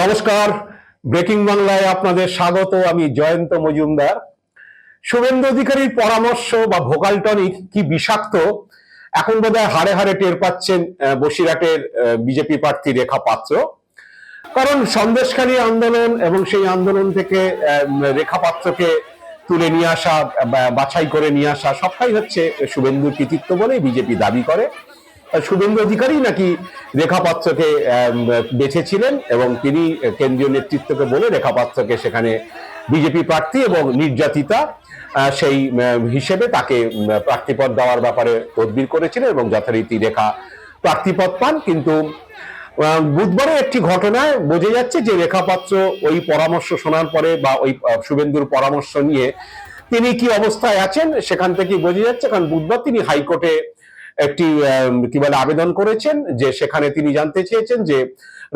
নমস্কার। ব্রেকিং বাংলায় আপনাদের স্বাগত, আমি জয়ন্ত মজুমদার। শুভেন্দু অধিকারীর পরামর্শ বা ভোকাল টনিক কি বিষাক্ত? এখন বোধহয় হাড়ে হাড়ে টের পাচ্ছেন বসিরহাটের বিজেপি প্রার্থী রেখা পাত্র। কারণ সন্দেশখালী আন্দোলন এবং সেই আন্দোলন থেকে রেখা পাত্রকে তুলে নিয়ে আসা বাছাই করে নিয়ে আসা সবটাই হচ্ছে শুভেন্দুর কৃতিত্ব বলে বিজেপি দাবি করে। শুভেন্দু অধিকারী নাকি রেখা পাত্রকে বেছেছিলেন এবং তিনি কেন্দ্রীয় নেতৃত্বকে বলে রেখা পাত্রকে সেখানে বিজেপি প্রার্থী এবং নির্যাতিতা সেই হিসেবে তাকে প্রার্থীপদ দেওয়ার ব্যাপারে তদবির করেছিলেন এবং যথারীতি রেখা প্রার্থীপদ পান। কিন্তু বুধবারে একটি ঘটনায় বোঝা যাচ্ছে যে রেখা পাত্র ওই পরামর্শ শোনার পরে বা ওই শুভেন্দুর পরামর্শ নিয়ে তিনি কি অবস্থায় আছেন সেখান থেকে বোঝা যাচ্ছে। কারণ বুধবার তিনি হাইকোর্টে একটি কি বলে আবেদন করেছেন যে সেখানে তিনি জানতে চেয়েছেন যে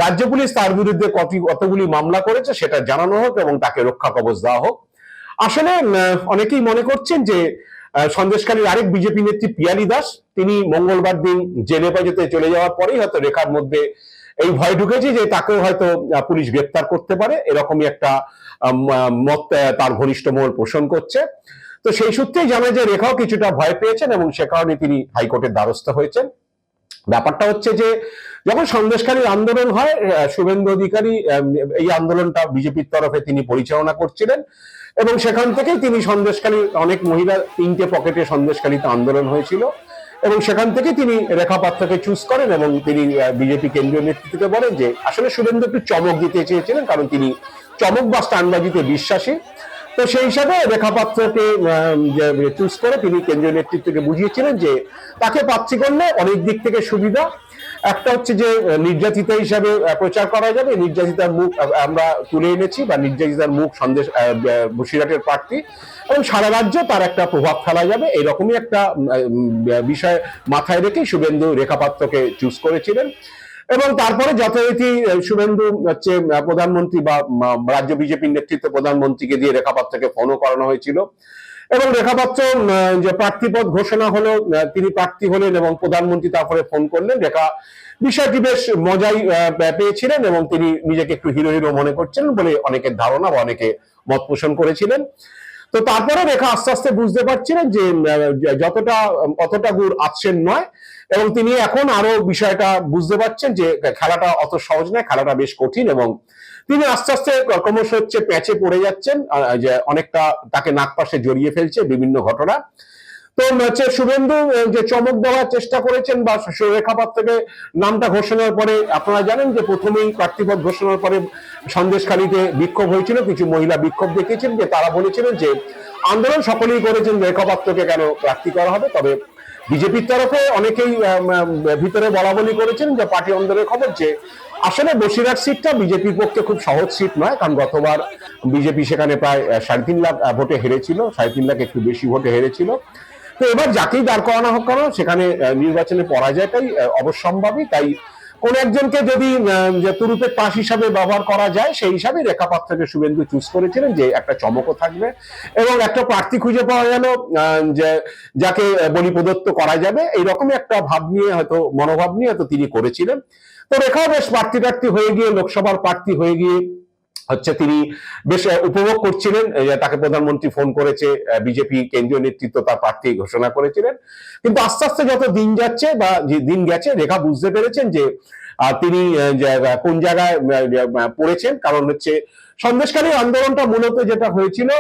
রাজ্য পুলিশ তার বিরুদ্ধে কত কতগুলি মামলা করেছে সেটা জানানো হোক এবং তাকে রক্ষা কবচ দেওয়া হোক। আসলে অনেকেই মনে করছেন যে আহ, সন্দেশকারীর আরেক বিজেপি নেত্রী পিয়ালি দাস তিনি মঙ্গলবার দিন জেলে বাজেতে চলে যাওয়ার পরেই হয়তো রেখার মধ্যে এই ভয় ঢুকেছে যে তাকেও হয়তো পুলিশ গ্রেপ্তার করতে পারে। এরকমই একটা মত তার ঘনিষ্ঠ মহল পোষণ করছে। তো সেই সূত্রেই জানা যায় রেখাও কিছুটা ভয় পেয়েছেন এবং সে কারণে তিনি হাইকোর্টের দ্বারস্থ হয়েছেন। ব্যাপারটা হচ্ছে যে, যখন সন্দেশকারীর আন্দোলন হয় শুভেন্দু অধিকারী এই আন্দোলনটা বিজেপির তরফে তিনি পরিচালনা করছিলেন এবং সেখান থেকেই তিনি সন্দেশকারী অনেক মহিলা তিনটে পকেটে সন্দেশকারীতে আন্দোলন হয়েছিল এবং সেখান থেকে তিনি রেখা পাত্রকে চুজ করেন এবং তিনি বিজেপি কেন্দ্রীয় নেতৃত্বকে বলেন যে, আসলে শুভেন্দু একটু চমক দিতে চেয়েছিলেন কারণ তিনি চমক বা স্টানবাজিতে বিশ্বাসী। তো সেই হিসাবে রেখা পাত্রকে চুজ করে তিনি কেন্দ্রীয় নেতৃত্বকে বুঝিয়েছিলেন যে তাকে প্রার্থী করলে অনেক দিক থেকে সুবিধা। একটা হচ্ছে যে নির্যাতিতা হিসাবে প্রচার করা যাবে। নির্যাতিতার মুখ আমরা তুলে এনেছি বা নির্যাতিতার মুখ সন্দেশ বসিরহাটের প্রার্থী। এবং সারা রাজ্যে তার একটা প্রভাব ফেলা যাবে। এরকমই একটা বিষয় মাথায় রেখে শুভেন্দু রেখাপাত্রকে চুজ করেছিলেন। এবং তারপরে যথারীতি শুভেন্দু হচ্ছে প্রধানমন্ত্রী বা রাজ্য বিজেপির নেতৃত্বে প্রধানমন্ত্রীকে দিয়ে রেখাপাত্রকে ফোনও করানো হয়েছিল। এবং রেখাপাত্র যে প্রার্থীপদ ঘোষণা হলো তিনি প্রার্থী হলেন এবং প্রধানমন্ত্রী তারপরে ফোন করলেন। রেখা, বিষয়টি বেশ মজাই পেয়েছিলেন এবং তিনি নিজেকে একটু হিরো হিরো মনে করছেন বলে অনেকের ধারণা বা অনেকে মত পোষণ করেছিলেন। তো তারপরে রেখা আস্তে আস্তে বুঝতে পারছিলেন যে যতটা, অতটা গুর আসছেন নয়। এবং তিনি এখন আরও বিষয়টা বুঝতে পারছেন যে, খেলাটা অত সহজ নয়, খেলাটা বেশ কঠিন এবং তিনি আস্তে আস্তে ক্রমশ হচ্ছে প্যাচে পড়ে যাচ্ছেন যে অনেকটা তাকে নাক পাশে জড়িয়ে ফেলছে বিভিন্ন ঘটনা। তো হচ্ছে শুভেন্দু যে চমক দেওয়ার চেষ্টা করেছেন বা রেখাপাত থেকে নামটা ঘোষণার পরে, আপনারা জানেন যে প্রথমেই প্রার্থীপদ ঘোষণার পরে সন্দেশখালীতে বিক্ষোভ হয়েছিল, কিছু মহিলা বিক্ষোভ দেখিয়েছেন যে তারা বলেছিলেন যে আন্দোলন সকলেই করেছেন রেখাপাত্রকে কেন প্রার্থী করা হবে? তবে বিজেপির তরফে অনেকেই ভিতরে বলা বলি করেছেন যে পার্টি অন্দরের খবর যে আসলে বসিরহাট সিটটা বিজেপির পক্ষে খুব সহজ সিট নয়, কারণ গতবার বিজেপি সেখানে প্রায় সাড়ে তিন লাখ ভোটে হেরেছিল, সাড়ে তিন লাখ একটু বেশি ভোটে হেরেছিল। তো এবার যাকেই দাঁড় করানো হোক কেন, সেখানে নির্বাচনে পরাজয়টাই অবশ্যম্ভাবী। তাই কোন একজনকে যদি তুরুপের পাশ হিসাবে ব্যবহার করা যায়, সেই হিসাবে রেখাপাত্রকে শুভেন্দু চুজ করেছিলেন, যে একটা চমকও থাকবে। এবং একটা প্রার্থী খুঁজে পাওয়া গেল যে, যাকে বলি প্রদত্ত করা যাবে। এইরকমই একটা ভাব নিয়ে, হয়তো মনোভাব নিয়ে, হয়তো তিনি করেছিলেন। তো রেখাও বেশ প্রার্থী প্রার্থী হয়ে গিয়ে, লোকসভার প্রার্থী হয়ে গিয়ে হচ্ছে তিনি বেশ উপভোগ করছিলেন তাকে প্রধানমন্ত্রী ফোন করেছে বিজেপি কেন্দ্রীয় নেতৃত্ব তার প্রার্থী ঘোষণা করেছিলেন। কিন্তু আস্তে আস্তে যত দিন যাচ্ছে বা দিন গেছে, রেখা বুঝতে পেরেছেন যে তিনি কোন জায়গায় পড়েছেন। কারণ হচ্ছে সন্দেশকারী আন্দোলনটা মূলত যেটা হয়েছিল,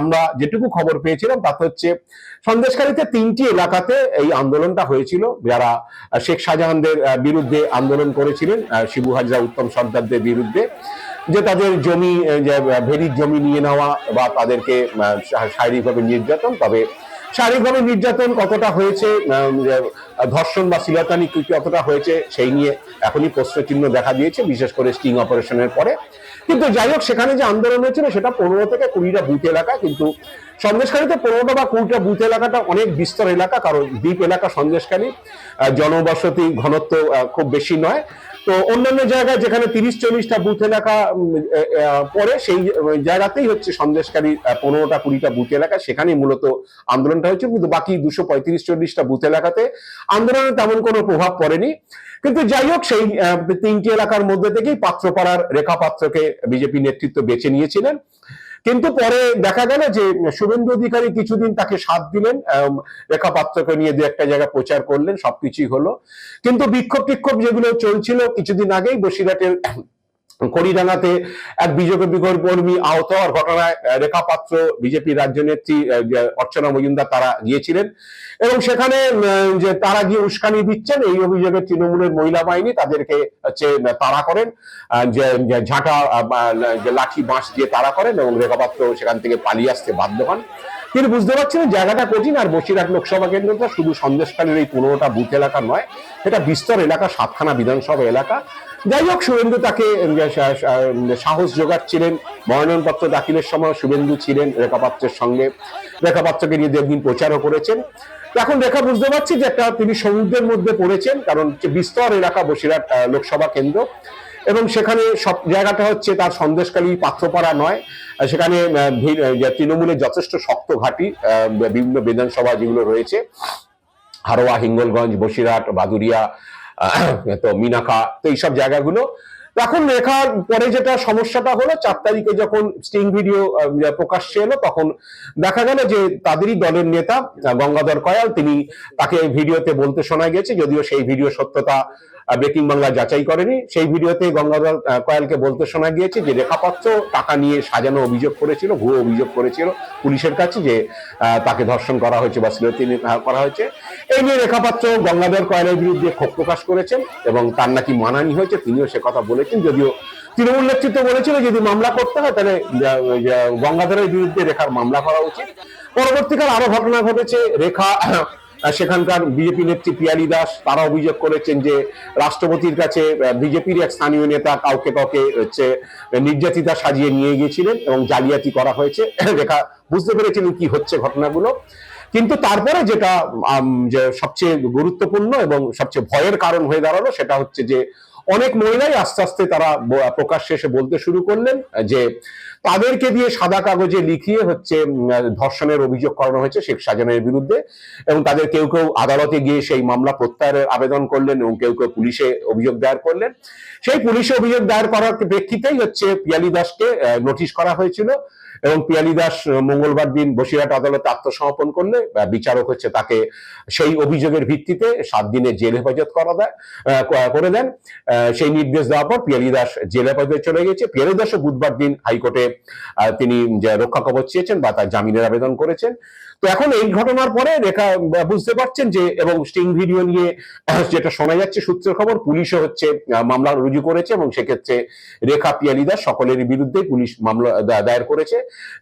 আমরা যেটুকু খবর পেয়েছিলাম, তাতে হচ্ছে সন্দেশকারীতে তিনটি এলাকাতে এই আন্দোলনটা হয়েছিল, যারা শেখ শাহজাহানদের বিরুদ্ধে আন্দোলন করেছিলেন শিবু হাজরা, উত্তম সর্দারদের বিরুদ্ধে। যে তাদের জমি ভেরির জমি নিয়ে নেওয়া বা তাদেরকে শারীরিকভাবে নির্যাতন, তবে শারীরিকভাবে নির্যাতন কতটা হয়েছে ধর্ষণ বা শিলতানি কতটা হয়েছে, সেই নিয়ে এখনই প্রশ্নচিহ্ন দেখা দিয়েছে, বিশেষ করে স্টিং অপারেশনের পরে। কিন্তু যাই হোক, সেখানে যে আন্দোলন হয়েছিল, সেটা পনেরো থেকে কুড়িটা বুথ এলাকা, কিন্তু সন্দেশখালীতে পনেরোটা বা কুড়িটা বুথ এলাকাটা অনেক বিস্তর এলাকা, কারণ দ্বীপ এলাকা সন্দেশখালী। জনবসতি ঘনত্ব খুব বেশি নয়। তো অন্যান্য জায়গায় যেখানে তিরিশ চল্লিশটা বুথ এলাকা এ, সেই জায়গাতেই হচ্ছে সন্দেশকারী পনেরোটা কুড়িটা বুথ এলাকা। সেখানেই মূলত আন্দোলনটা হয়েছে কিন্তু বাকি দুশো পঁয়ত্রিশ চল্লিশটা বুথ এলাকাতে আন্দোলনে তেমন কোনো প্রভাব পড়েনি। কিন্তু যাই হোক সেই তিনটি এলাকার মধ্যে থেকেই পাত্রপাড়ার রেখা পাত্রকে বিজেপি নেতৃত্ব বেছে নিয়েছিলেন। কিন্তু পরে দেখা গেল যে শুভেন্দু অধিকারী কিছুদিন তাকে সাথ দিলেন রেখা পাত্রকে নিয়ে দু একটা জায়গায় প্রচার করলেন, সবকিছুই হলো। কিন্তু বিক্ষোভ টিক্ষোভ যেগুলো চলছিল কিছুদিন আগেই বসিরহাটের কড়িডাঙ্গাতে এক বিজেপি কর্মী আহত হওয়ার ঘটনায় রেখা পাত্র রাজ্য নেত্রী অর্চনা মজুমদার, তারা গিয়েছিলেন। এবং সেখানে যে তারা গিয়ে উস্কানি দিচ্ছেন, এই অভিযোগে তৃণমূলের মহিলা বাহিনী তাদেরকে হচ্ছে তাড়া করেন। যে ঝাঁটা লাঠি, বাঁশ দিয়ে তারা করেন এবং রেখা পাত্র সেখান থেকে পালিয়ে আসতে বাধ্য হন। তিনি বুঝতে পারছেন জায়গাটা কঠিন আর বসিরহাট লোকসভা কেন্দ্রটা শুধু সন্দেশকালীর এই পনেরোটা বুথ এলাকা নয়, এটা বিস্তর এলাকা, সাতখানা বিধানসভা এলাকা। যাই হোক, শুভেন্দু তাকে সাহস যোগাচ্ছিলেন। মনোনয়নপত্র দাখিলের সময় শুভেন্দু ছিলেন রেখাপাত্রের সঙ্গে। রেখাপাত্রকে নিয়ে দু একদিন প্রচারও করেছেন। এখন রেখা বুঝতে পারছি যে একটা তিনি সমুদ্রের মধ্যে পড়েছেন, কারণ বিস্তর এলাকা বসিরহাট লোকসভা কেন্দ্র, এবং সেখানে সব জায়গাটা হচ্ছে তার সন্দেশকালী পাত্রপাড়া নয়। সেখানে তৃণমূলের যথেষ্ট শক্ত ঘাঁটি বিভিন্ন বিধানসভা যেগুলো রয়েছে, হারোয়া, হিঙ্গলগঞ্জ, বসিরহাট, বাদুরিয়া তো মিনাখা তো এইসব জায়গাগুলো। এখন রেখার পরে যেটা সমস্যাটা হলো, চার তারিখে যখন স্টিং ভিডিও প্রকাশ্যে এলো, তখন দেখা গেল যে তাদেরই দলের নেতা গঙ্গাধর কয়াল, তিনি তাকে ভিডিওতে বলতে শোনা গেছে, যদিও সেই ভিডিও সত্যতা ব্রেকিং বাংলা যাচাই করেনি। সেই ভিডিওতে গঙ্গাধর কয়ালকে বলতে শোনা গিয়েছে যে রেখাপাত্র, টাকা নিয়ে সাজানো অভিযোগ করেছিল, ভুয়ো অভিযোগ করেছিল পুলিশের কাছে যে তাকে ধর্ষণ করা হয়েছে বা শ্লীলতাহানি করা হয়েছে। এই নিয়ে রেখাপাত্র গঙ্গাধর কয়ালের বিরুদ্ধে ক্ষোভ প্রকাশ করেছেন এবং তার নাকি মানানি হয়েছে, তিনিও সে কথা বলেছেন। যদিও তৃণমূল নেতৃত্ব বলেছিল যদি মামলা করতে হয়, তাহলে গঙ্গাধরের বিরুদ্ধে রেখার মামলা করা উচিত। পরবর্তীকাল আরও ঘটনা ঘটেছে। রেখা সেখানকার বিজেপি নেত্রী পিয়ালি দাস তারা অভিযোগ করেছেন যে রাষ্ট্রপতির কাছে বিজেপির এক স্থানীয় নেতা কাউকে কাউকে হচ্ছে নির্যাতিতা সাজিয়ে নিয়ে গিয়েছিলেন এবং জালিয়াতি করা হয়েছে। রেখা বুঝতে পেরেছিলেন কি হচ্ছে ঘটনাগুলো। কিন্তু তারপরে যেটা যে সবচেয়ে গুরুত্বপূর্ণ এবং সবচেয়ে ভয়ের কারণ হয়ে দাঁড়াল সেটা হচ্ছে যে অনেক মহিলাই আস্তে আস্তে তারা প্রকাশ্যে এসে বলতে শুরু করলেন যে তাদেরকে দিয়ে সাদা কাগজে লিখিয়ে হচ্ছে ধর্ষণের অভিযোগ করানো হয়েছে শেখ শাহজাহানের বিরুদ্ধে এবং তাদের কেউ কেউ আদালতে গিয়ে সেই মামলা প্রত্যাহারের আবেদন করলেন এবং কেউ কেউ পুলিশে অভিযোগ দায়ের করলেন। সেই পুলিশে অভিযোগ দায়ের করার প্রেক্ষিতেই হচ্ছে পিয়ালি দাসকে নোটিশ করা হয়েছিল এবং পিয়ালি দাস মঙ্গলবার দিন বসিরহাট আদালতে আত্মসমর্পণ করলে বিচারক হচ্ছে তাকে সেই অভিযোগের ভিত্তিতে সাত দিনের জেল হেফাজত করা দেয় করে দেন। সেই নির্দেশ দেওয়ার পর পিয়ালি দাস জেল হেফাজতে চলে গেছে। পিয়ালি দাসও বুধবার দিন হাইকোর্টে তিনি রক্ষা কবচ চেয়েছেন বা তার জামিনের আবেদন করেছেন। তো এখন এই ঘটনার পরে রেখা বুঝতে পারছেন যে, এবং স্টিং ভিডিও নিয়ে যেটা শোনা যাচ্ছে সূত্রের খবর, পুলিশও হচ্ছে মামলা রুজু করেছে এবং সেক্ষেত্রে রেখা পিয়ালি দাস সকলের বিরুদ্ধে পুলিশ মামলা দায়ের করেছে।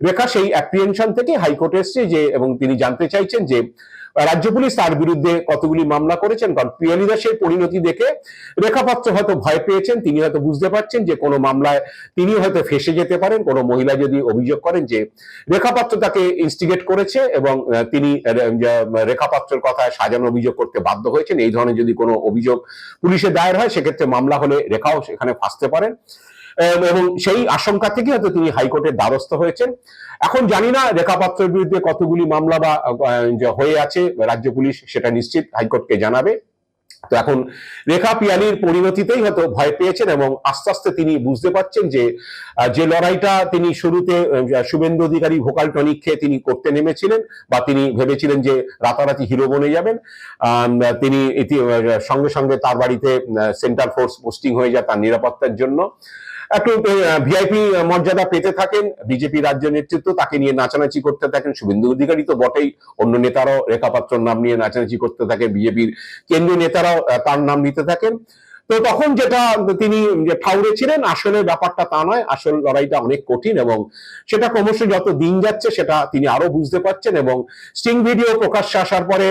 রেখা সেই অ্যাপ্রিহেনশন থেকে হাইকোর্টে এসছে যে, এবং তিনি জানতে চাইছেন যে রাজ্য পুলিশ তার বিরুদ্ধে কতগুলি মামলা করেছেন? কারণ পিয়ালি দাসের পরিণতি দেখে রেখাপাত্র হয়তো ভয় পেয়েছেন, তিনি হয়তো বুঝতে পারছেন যে কোনো মামলায় তিনি হয়তো ফেসে যেতে পারেন। কোনো মহিলা যদি অভিযোগ করেন যে রেখাপাত্র তাকে ইনস্টিগেট করেছে এবং তিনি রেখাপাত্রের কথায় সাজানো অভিযোগ করতে বাধ্য হয়েছেন, এই ধরনের যদি কোনো অভিযোগ পুলিশে দায়ের হয়, সেক্ষেত্রে মামলা হলে রেখাও সেখানে ফাঁসতে পারেন। এবং সেই আশঙ্কা থেকে হয়তো তিনি হাইকোর্টের দ্বারস্থ হয়েছেন। এখন জানি না রেখাপাত্রের বিরুদ্ধে কতগুলি মামলা বা হয়ে আছে, রাজ্য পুলিশ সেটা নিশ্চিত হাইকোর্টকে জানাবে। তো এখন রেখা পিয়ালির পরিণতিতেই হয়তো ভয় পেয়েছেন এবং আস্তে আস্তে তিনি বুঝতে পারছেন যে যে লড়াইটা তিনি শুরুতে শুভেন্দু অধিকারী ভোকাল টনিক খেয়ে তিনি করতে নেমেছিলেন বা তিনি ভেবেছিলেন যে রাতারাতি হিরো বনে যাবেন। তিনি সঙ্গে সঙ্গে তার বাড়িতে সেন্ট্রাল ফোর্স পোস্টিং হয়ে যায় তার নিরাপত্তার জন্য। একটু ভিআইপি মর্যাদা পেতে থাকেন বিজেপি রাজ্য নেতৃত্ব তাকে নিয়ে নাচানাচি করতে থাকেন, শুভেন্দু অধিকারী তো বটেই, অন্য নেতারাও রেখাপাত্রর নাম নিয়ে নাচানাচি করতে থাকে বিজেপির কেন্দ্রীয় নেতারাও তার নাম নিতে থাকেন। তো তখন যেটা তিনি যে ঠাউরে ছিলেন আসলে ব্যাপারটা তা নয়, আসল লড়াইটা অনেক কঠিন এবং সেটা ক্রমশ যত দিন যাচ্ছে সেটা তিনি আরও বুঝতে পারছেন এবং স্টিং ভিডিও প্রকাশ্যে আসার পরে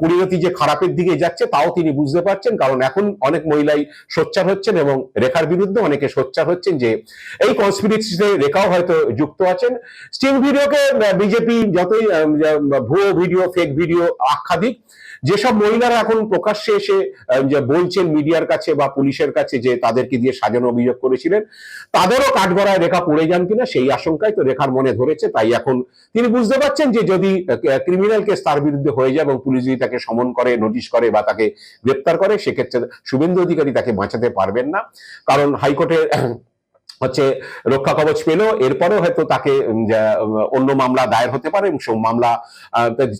পরিণতি যে খারাপের দিকে যাচ্ছে তাও তিনি বুঝতে পারছেন, কারণ এখন অনেক মহিলাই সোচ্চার হচ্ছেন এবং রেখার বিরুদ্ধে অনেকে সোচ্চার হচ্ছেন যে এই কনস্পিরেসিতে রেখাও হয়তো যুক্ত আছেন। স্টিং ভিডিওকে বিজেপি যতই ভুয়ো ভিডিও ফেক ভিডিও আখ্যা দিক যেসব মহিলারা এখন প্রকাশ্যে এসে বলছেন মিডিয়ার কাছে বা পুলিশের কাছে যে তাদেরকে দিয়ে সাজানো অভিযোগ করেছিলেন, তাদেরও কাঠগড়ায় রেখা পড়ে যান কিনা সেই আশঙ্কায় তো রেখার মনে ধরেছে। তাই এখন তিনি বুঝতে পারছেন যে যদি ক্রিমিনাল কেস তার বিরুদ্ধে হয়ে যায় এবং পুলিশ যদি তাকে সমন করে নোটিশ করে বা তাকে গ্রেপ্তার করে, সেক্ষেত্রে শুভেন্দু অধিকারী তাকে বাঁচাতে পারবেন না। কারণ হাইকোর্টের হচ্ছে রক্ষা কবচ পেল এরপরেও হয়তো তাকে অন্য মামলা দায়ের হতে পারে এবং মামলা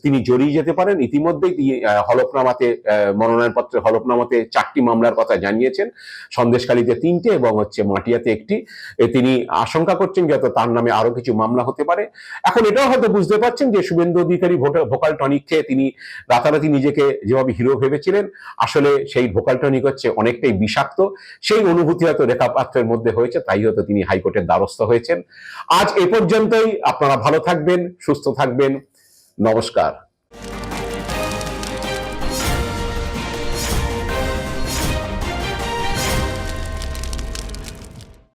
তিনি জড়িয়ে যেতে পারেন। ইতিমধ্যেই তিনি হলফনামাতে আহ, মনোনয়নপত্রে হলফনামাতে চারটি মামলার কথা জানিয়েছেন। সন্দেশখালীতে তিনটে এবং হচ্ছে মাটিয়াতে একটি। তিনি আশঙ্কা করছেন যে হয়তো তার নামে আরও কিছু মামলা হতে পারে। এখন এটাও হয়তো বুঝতে পারছেন যে শুভেন্দু অধিকারী ভোকাল টনিক খেয়ে তিনি রাতারাতি নিজেকে যেভাবে হিরো ভেবেছিলেন আসলে সেই ভোকাল টনিক হচ্ছে অনেকটাই বিষাক্ত। সেই অনুভূতি হয়তো রেখা পাত্রের মধ্যে হয়েছে তাই হয়তো তিনি হাইকোর্টের দ্বারস্থ হয়েছেন। আজ এ পর্যন্তই। আপনারা ভালো থাকবেন সুস্থ থাকবেন। নমস্কার।